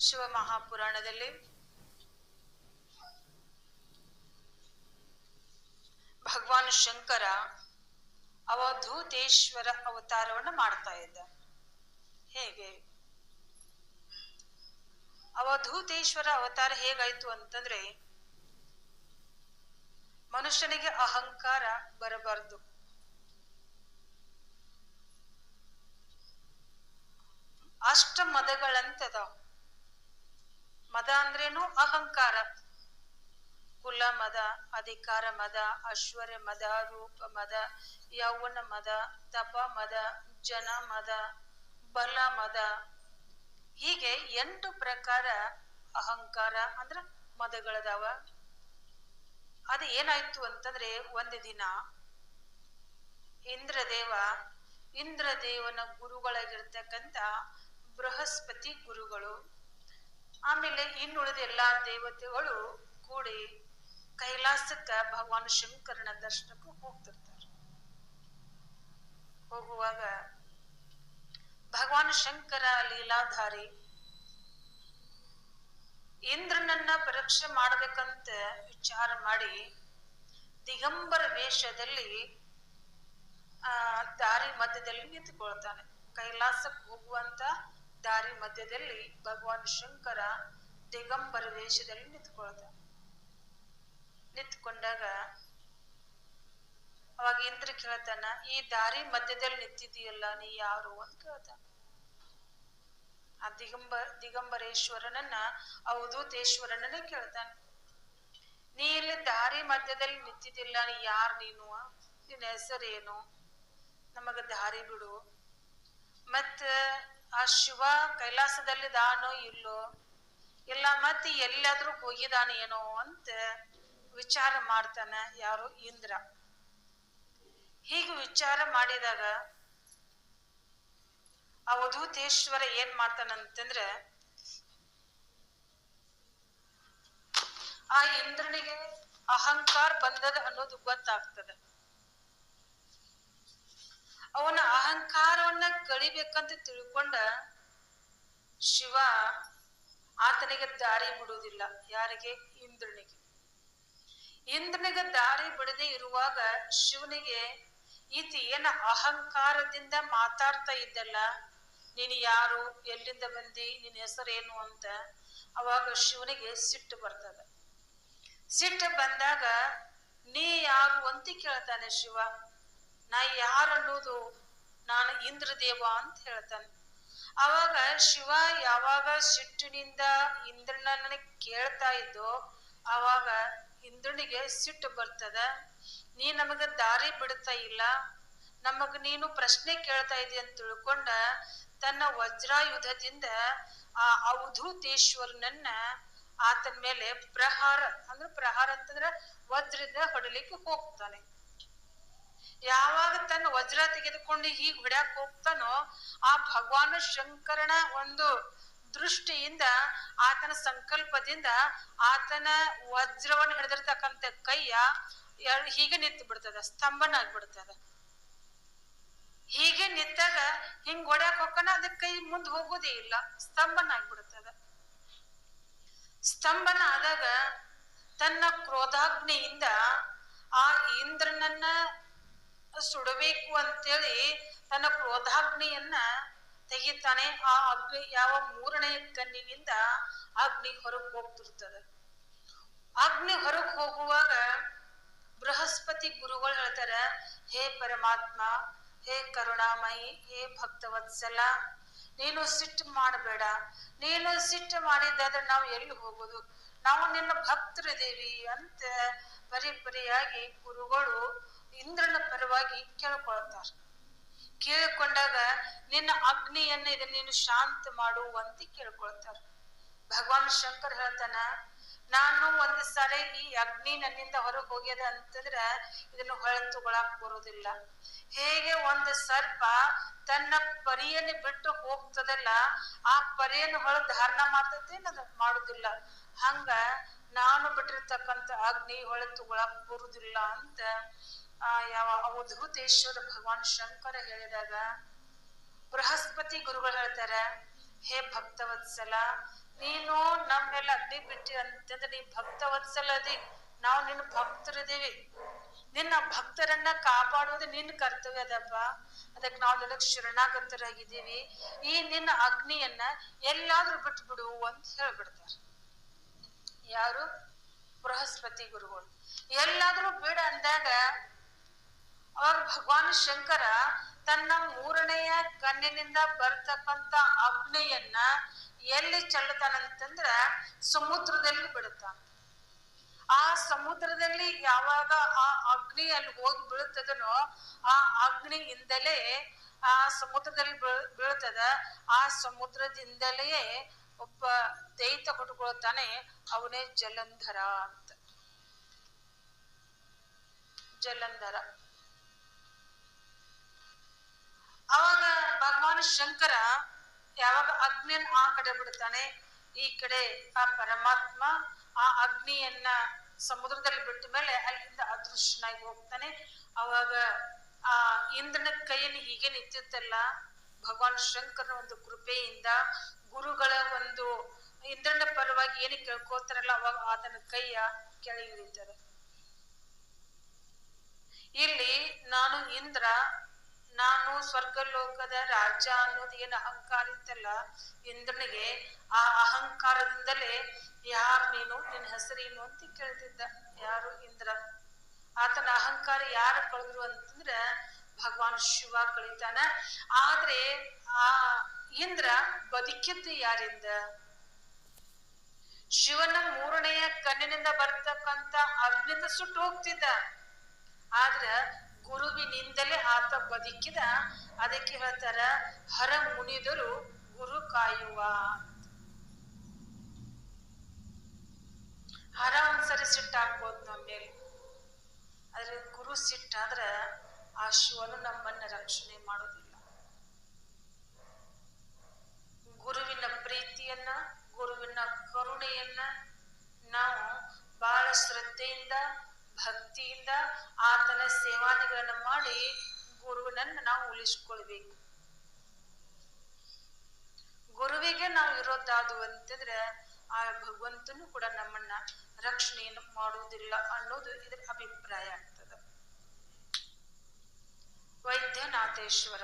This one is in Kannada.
ಶಿವ ಮಹಾಪುರಾಣದಲ್ಲಿ ಭಗವಾನ್ ಶಂಕರ ಅವಧೂತೇಶ್ವರ ಅವತಾರವನ್ನು ಮಾಡ್ತಾ ಇದ್ದ. ಹೇಗೆ? ಅವಧೂತೇಶ್ವರ ಅವತಾರ ಹೇಗಾಯ್ತು ಅಂತಂದ್ರೆ, ಮನುಷ್ಯನಿಗೆ ಅಹಂಕಾರ ಬರಬಾರ್ದು. ಅಷ್ಟ ಮದಗಳಂತದ ಮದ ಅಂದ್ರೇನು? ಅಹಂಕಾರ. ಕುಲ ಮದ, ಅಧಿಕಾರ ಮದ ಐಶ್ವರ್ಯ ಮದ, ರೂಪ ಮದ, ಯೌವನ ಮದ, ತಪ ಮದ, ಜನ ಮದ, ಬಲ ಮದ. ಹೀಗೆ ಎಂಟು ಪ್ರಕಾರ ಅಹಂಕಾರ ಅಂದ್ರ ಮದಗಳದಾವ. ಅದು ಏನಾಯ್ತು ಅಂತಂದ್ರೆ ಒಂದು ದಿನ ಇಂದ್ರದೇವ, ಇಂದ್ರದೇವನ ಗುರುಗಳಾಗಿರ್ತಕ್ಕಂಥ ಬೃಹಸ್ಪತಿ ಗುರುಗಳು ಆಮೇಲೆ ಇನ್ನುಳಿದ ಎಲ್ಲಾ ದೇವತೆಗಳು ಕೂಡಿ ಕೈಲಾಸಕ್ಕ ಭಗವಾನ್ ಶಂಕರನ ದರ್ಶನಕ್ಕೂ ಹೋಗ್ತಿರ್ತಾರೆ. ಹೋಗುವಾಗ ಭಗವಾನ್ ಶಂಕರ ಲೀಲಾಧಾರಿ ಇಂದ್ರನನ್ನ ಪರೀಕ್ಷೆ ಮಾಡ್ಬೇಕಂತ ವಿಚಾರ ಮಾಡಿ ದಿಗಂಬರ ವೇಷದಲ್ಲಿ, ಆ, ದಾರಿ ಮಧ್ಯದಲ್ಲಿ ನಿಂತುಕೊಳ್ತಾನೆ. ಕೈಲಾಸಕ್ಕೆ ಹೋಗುವಂತ ದಾರಿ ಮಧ್ಯದಲ್ಲಿ ಭಗವಾನ್ ಶಂಕರ ದಿಗಂಬರ ದೇಶದಲ್ಲಿ ನಿಂತ್ಕೊಳ್ತ, ನಿಂತ್ಕೊಂಡಾಗ ಅವಾಗ ಇಂದ್ರ ಕೇಳ್ತಾನ, ಈ ದಾರಿ ಮಧ್ಯದಲ್ಲಿ ನಿಂತಿದೀಯಲ್ಲ ನೀ ಯಾರು? ಅಂತ ಕೇಳ್ತಾನ ಆ ದಿಗಂಬ, ದಿಗಂಬರೇಶ್ವರನನ್ನ ಅವಧೂತೇಶ್ವರನನ್ನೇ ಕೇಳ್ತಾನೆ. ನೀ ಇಲ್ಲಿ ದಾರಿ ಮಧ್ಯದಲ್ಲಿ ನಿಂತಿದ್ದಿಲ್ಲ ನೀ ಯಾರು ನೀನು? ನಿನ್ನ ಹೆಸರೇನು? ನಮಗ ದಾರಿ ಬಿಡು. ಮತ್ತ ಆ ಶಿವ ಕೈಲಾಸದಲ್ಲಿ ದಾನೋ ಇಲ್ಲೋ? ಇಲ್ಲ ಮತ್ತೆ ಎಲ್ಲಾದ್ರೂ ಹೋಗಿದಾನ ಏನೋ ಅಂತ ವಿಚಾರ ಮಾಡ್ತಾನ ಯಾರು ಇಂದ್ರ. ಹೀಗೆ ವಿಚಾರ ಮಾಡಿದಾಗ ಆ ಅವಧೂತೇಶ್ವರ ಏನ್ ಮಾಡ್ತಾನಂತಂದ್ರ, ಆ ಇಂದ್ರನಿಗೆ ಅಹಂಕಾರ ಬಂದದ ಅನ್ನೋದು ಗೊತ್ತಾಗ್ತದ. ಅವನ ಅಹಂಕಾರವನ್ನ ಕಳಿಬೇಕಂತ ತಿಳ್ಕೊಂಡ ಶಿವ ಆತನಿಗೆ ದಾರಿ ಬಿಡುವುದಿಲ್ಲ. ಯಾರಿಗೆ? ಇಂದ್ರನಿಗೆ. ಇಂದ್ರನಿಗೆ ದಾರಿ ಬಿಡದೆ ಇರುವಾಗ ಶಿವನಿಗೆ, ಈತ ಏನ ಅಹಂಕಾರದಿಂದ ಮಾತಾಡ್ತಾ ಇದ್ದಲ್ಲ? ನೀನು ಯಾರು? ಎಲ್ಲಿಂದ ಬಂದಿ? ನಿನ್ನ ಹೆಸರೇನು? ಅಂತ ಅವಾಗ ಶಿವನಿಗೆ ಸಿಟ್ಟು ಬರ್ತದ. ಸಿಟ್ಟು ಬಂದಾಗ, ನೀ ಯಾರು? ಅಂತ ಕೇಳ್ತಾನೆ ಶಿವ. ನಾ ಯಾರು ಅನ್ನೋದು ನಾನು ಇಂದ್ರದೇವ ಅಂತ ಹೇಳ್ತಾನೆ. ಅವಾಗ ಶಿವ ಯಾವಾಗ ಸಿಟ್ಟಿನಿಂದ ಇಂದ್ರನನ್ನ ಕೇಳ್ತಾ ಇದ್ದೋ, ಅವಾಗ ಇಂದ್ರನಿಗೆ ಸಿಟ್ಟು ಬರ್ತದ. ನೀ ನಮಗ ದಾರಿ ಬಿಡ್ತಾ ಇಲ್ಲ. ನಮಗ ನೀನು ಪ್ರಶ್ನೆ ಕೇಳ್ತಾ ಇದ್ದೀಯ ಅಂತ ತಿಳ್ಕೊಂಡ ತನ್ನ ವಜ್ರಾಯುಧದಿಂದ ಆ ಅವಧೂತೇಶ್ವರನನ್ನ ಆತನ ಮೇಲೆ ಪ್ರಹಾರ, ಅಂದ್ರೆ ಪ್ರಹಾರ ಅಂತಂದ್ರೆ ವಜ್ರದ ಹೊಡಲಿಕ್ಕೆ ಹೋಗ್ತಾನೆ. ಯಾವಾಗ ತನ್ನ ವಜ್ರ ತೆಗೆದುಕೊಂಡು ಹೀಗೆ ಹೊಡ್ಯಾಕ್ ಹೋಗ್ತಾನೋ ಆ ಭಗವಾನ ಶಂಕರನ ಒಂದು ದೃಷ್ಟಿಯಿಂದ, ಆತನ ಸಂಕಲ್ಪದಿಂದ ಆತನ ವಜ್ರವನ್ನು ಹಿಡಿದಿರ್ತಕ್ಕಂಥ ಕೈಯ ಹೀಗೆ ನಿಂತು ಬಿಡ್ತದ ಸ್ತಂಭನ ಆಗ್ಬಿಡ್ತದ ಹೀಗೆ ನಿಂತಾಗ ಹಿಂಗ್ ಹೊಡ್ಯಾಕ್ ಹೋಗ್ತಾನ ಅದ ಕೈ ಮುಂದ್ ಹೋಗೋದೇ ಇಲ್ಲ ಸ್ತಂಭನ ಆಗ್ಬಿಡ್ತದ ಸ್ತಂಭನ ಆದಾಗ ತನ್ನ ಕ್ರೋಧಾಗ್ನಿಯಿಂದ ಆ ಇಂದ್ರನನ್ನ ಸುಡಬೇಕು ಅಂತೇಳಿ ತನ್ನ ಕ್ರೋಧಾಗ್ನಿಯನ್ನ ತೆಗಿತಾನೆ. ಆ ಅಗ್ನಿ ಯಾವ ಮೂರನೇ ಕಣ್ಣಿನಿಂದ ಅಗ್ನಿ ಹೊರಗೆ ಹೋಗ್ತಿರ್ತದೆ. ಅಗ್ನಿ ಹೊರಗೆ ಹೋಗುವಾಗ ಬೃಹಸ್ಪತಿ ಗುರುಗಳು ಹೇಳ್ತಾರ, ಹೇ ಪರಮಾತ್ಮ, ಹೇ ಕರುಣಾಮಯಿ, ಹೇ ಭಕ್ತವತ್ಸಲ, ನೀನು ಸಿಟ್ಟು ಮಾಡಬೇಡ. ನೀನು ಸಿಟ್ಟು ಮಾಡಿದ್ದಾದ್ರೆ ನಾವು ಎಲ್ಲಿ ಹೋಗೋದು? ನಾವು ನಿನ್ನ ಭಕ್ತರಿದ್ದೀವಿ ಅಂತ ಪರಿ ಪರಿಯಾಗಿ ಗುರುಗಳು ಇಂದ್ರನ ಪರವಾಗಿ ಕೇಳ್ಕೊಳ್ತಾರ ಕೇಳಿಕೊಂಡಾಗ, ನಿನ್ನ ಅಗ್ನಿಯನ್ನ ಇದನ್ನ ನೀನು ಶಾಂತ ಮಾಡು ಅಂತ ಕೇಳ್ಕೊಳ್ತಾರೆ ಭಗವಾನ್ ಶಂಕರ್ ಹೇಳ್ತಾನ, ನಾನು ಒಂದ್ ಸಾರಿ ಈ ಅಗ್ನಿ ನನ್ನಿಂದ ಹೊರಗೆ ಹೋಗ್ಯದ ಅಂತಂದ್ರ ಇದನ್ನ ಹೊಳೆ ತಗೊಳಕ್ ಬರೋದಿಲ್ಲ. ಹೇಗೆ ಒಂದು ಸರ್ಪ ತನ್ನ ಪರಿಯನ್ನು ಬಿಟ್ಟು ಹೋಗ್ತದಲ್ಲ, ಆ ಪರಿಯನ್ನು ಹೊಳ ಧಾರಣ ಮಾಡ್ತೈತೆ ಮಾಡುದಿಲ್ಲ. ಹಂಗ ನಾನು ಬಿಟ್ಟಿರ್ತಕ್ಕಂಥ ಅಗ್ನಿ ಹೊಳೆ ಬರುದಿಲ್ಲ ಅಂತ ಆ, ಯಾವ ಅವಧೂತೇಶ್ವರ ಭಗವಾನ್ ಶಂಕರ ಹೇಳಿದಾಗ ಬೃಹಸ್ಪತಿ ಗುರುಗಳು ಹೇಳ್ತಾರೆ, ಹೇ ಭಕ್ತವತ್ಸಲ, ನೀನು ನಮ್ಮೆಲ್ಲ ಅಗ್ನಿ ಬಿಟ್ಟಿ ಅಂತಂದ್ರೆ ನೀ ಭಕ್ತವತ್ಸಲ ಅದಿ ನಾವು ನಿನ್ನ ಭಕ್ತರಿದ್ದೀವಿ. ನಿನ್ನ ಭಕ್ತರನ್ನ ಕಾಪಾಡುವುದು ನಿನ್ನ ಕರ್ತವ್ಯ ಅದಪ್ಪ ಅದಕ್ಕೆ ನಾವು ನಿನಗೆ ಶರಣಾಗತರಾಗಿದ್ದೀವಿ. ಈ ನಿನ್ನ ಅಗ್ನಿಯನ್ನ ಎಲ್ಲಾದ್ರೂ ಬಿಟ್ಬಿಡು ಅಂತ ಹೇಳ್ಬಿಡ್ತಾರೆ. ಯಾರು? ಬೃಹಸ್ಪತಿ ಗುರುಗಳು. ಎಲ್ಲಾದ್ರೂ ಬಿಡ ಅಂದಾಗ ಅವಾಗ ಭಗವಾನ್ ಶಂಕರ ತನ್ನ ಮೂರನೆಯ ಕಣ್ಣಿನಿಂದ ಬರ್ತಕ್ಕಂತ ಅಗ್ನಿಯನ್ನ ಎಲ್ಲಿ ಚೆಲ್ಲುತ್ತಾನಂತಂದ್ರ ಸಮುದ್ರದಲ್ಲಿ ಬಿಡುತ್ತಾನ ಆ ಸಮುದ್ರದಲ್ಲಿ ಯಾವಾಗ ಆ ಅಗ್ನಿ ಅಲ್ಲಿ ಹೋಗಿ ಬೀಳುತ್ತದನೋ ಆ ಅಗ್ನಿಯಿಂದಲೇ ಆ ಸಮುದ್ರದಲ್ಲಿ ಬೀಳುತ್ತದ. ಆ ಸಮುದ್ರದಿಂದಲೇ ಒಬ್ಬ ದೈತ ಹುಟ್ಟುಕೊಳ್ತಾನೆ ಅವನೇ ಜಲಂಧರ ಅಂತ. ಜಲಂಧರ. ಅವಾಗ ಭಗವಾನ್ ಶಂಕರ ಯಾವಾಗ ಅಗ್ನಿಯನ್ನ ಆ ಕಡೆ ಬಿಡ್ತಾನೆ, ಈ ಕಡೆ ಆ ಪರಮಾತ್ಮ ಆ ಅಗ್ನಿಯನ್ನ ಸಮುದ್ರದಲ್ಲಿ ಬಿಟ್ಟ ಮೇಲೆ ಅಲ್ಲಿಂದ ಅದೃಶ್ಯನಾಗಿ ಹೋಗ್ತಾನೆ. ಅವಾಗ ಆ ಇಂದ್ರನ ಕೈಯಲ್ಲಿ ಹೀಗೆ ನಿಂತಿತ್ತಲ್ಲ, ಭಗವಾನ್ ಶಂಕರನ ಒಂದು ಕೃಪೆಯಿಂದ ಗುರುಗಳ ಒಂದು ಇಂದ್ರನ ಪರವಾಗಿ ಏನು ಕೇಳ್ಕೋತಾರಲ್ಲ ಅವಾಗ ಆತನ ಕೈಯ ಕೆಳಗೆ ಇಳಿತಾರೆ. ಇಲ್ಲಿ ನಾನು ಇಂದ್ರ ನಾನು ಸ್ವರ್ಗಲೋಕದ ರಾಜ ಅನ್ನೋದು ಏನು ಅಹಂಕಾರ ಇತ್ತಲ್ಲ, ಇಂದ್ರನಿಗೆ ಆ ಅಹಂಕಾರದಿಂದಲೇ ಯಾರು ನೀನು, ನಿನ್ನ ಹೆಸರೇನು ಅಂತ ಕೇಳ್ತಿದ್ದ. ಯಾರು ಇಂದ್ರ? ಆತನ ಅಹಂಕಾರ ಯಾರು ಕಳೆದ್ರು ಅಂತಂದ್ರ ಭಗವಾನ್ ಶಿವ ಕಳಿತಾನ. ಆದ್ರೆ ಆ ಇಂದ್ರ ಬದುಕಿದ್ದು ಯಾರಿಂದ? ಶಿವನ ಮೂರನೆಯ ಕಣ್ಣಿನಿಂದ ಬರ್ತಕ್ಕಂತ ಅಗ್ನಿಂದ ಸುಟ್ಟು ಹೋಗ್ತಿದ್ದ. ಆದ್ರ ಗುರುವಿನಿಂದಲೇ ಆತ ಬದುಕಿದ. ಅದಕ್ಕೆ ಹೇಳ್ತಾರ, ಹರ ಮುನಿದರು ಗುರು ಕಾಯುವ. ಹರ ಒಂದ್ಸರಿ ಸಿಟ್ಟಾಗ್ಬೋದು ನಮ್ಮ ಮೇಲೆ. ಆದ್ರೆ ಗುರು ಸಿಟ್ಟಾದ್ರ ಆ ಶಿವನು ನಮ್ಮನ್ನ ರಕ್ಷಣೆ ಮಾಡೋದಿಲ್ಲ. ಭಕ್ತಿಯಿಂದ ಆತನ ಸೇವಾದಿಗಳನ್ನು ಮಾಡಿ ಗುರುವಿನನ್ನು ನಾವು ಉಳಿಸ್ಕೊಳ್ಬೇಕು. ಗುರುವಿಗೆ ನಾವು ಇರೋದಾದು ಅಂತಂದ್ರೆ ಆ ಭಗವಂತನು ಕೂಡ ನಮ್ಮನ್ನ ರಕ್ಷಣೆಯನ್ನು ಮಾಡುವುದಿಲ್ಲ ಅನ್ನೋದು ಇದರ ಅಭಿಪ್ರಾಯ ಆಗ್ತದೆ. ವೈದ್ಯನಾಥೇಶ್ವರ.